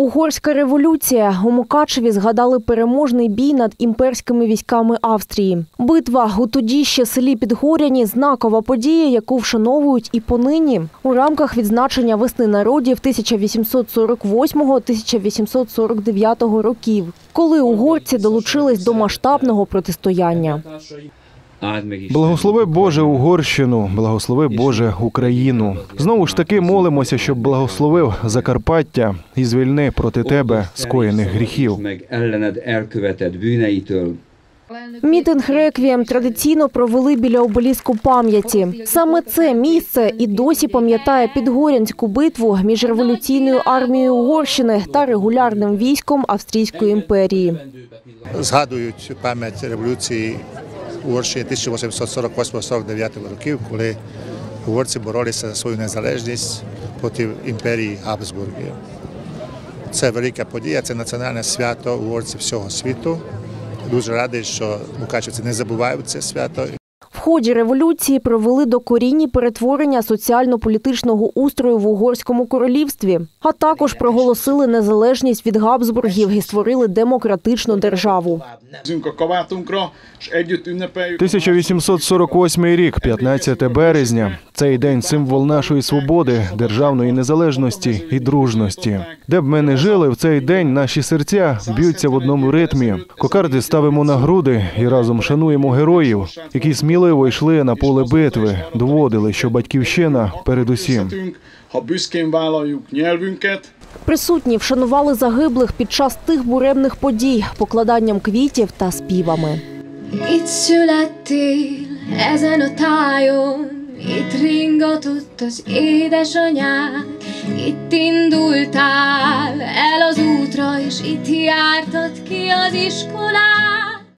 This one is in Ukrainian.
Угорська революція у Мукачеві згадали переможний бій над імперськими військами Австрії. Битва у тоді ще селі Підгоряні знакова подія, яку вшановують і понині у рамках відзначення весни народів 1848-1849 років, коли угорці долучились до масштабного протистояння. Благослови Боже Угорщину, благослови Боже Україну. Знову ж таки молимося, щоб благословив Закарпаття і звільни проти тебе скоєних гріхів. Мітинг реквієм традиційно провели біля обеліску пам'яті. Саме це місце і досі пам'ятає підгорянську битву між революційною армією Угорщини та регулярним військом Австрійської імперії. згадують пам'ять революції Угорщини 1848-49 років, коли угорці боролися за свою незалежність проти імперії Габсбургів. Це велика подія, це національне свято угорців всього світу. Дуже радий, що мукачівці не забувають це свято. Ході революції провели докорінні перетворення соціально-політичного устрою в угорському королівстві, а також проголосили незалежність від Габсбургів і створили демократичну державу. Nézzünk a kabátunkra, és együtt ünnepeljük. 1848 рік, 15 березня. Цей день символ нашої свободи, державної незалежності і дружності. Де б ми не жили, в цей день наші серця б'ються в одному ритмі. Кокарди ставимо на груди і разом шануємо героїв, які сміливо йшли на поле битви, доводили, що батьківщина передусім. Присутні вшанували загиблих під час тих буремних подій покладанням квітів та співами. Itt itt ringatott az édesanyád, itt indultál el az útra, és itt jártad ki az iskolát.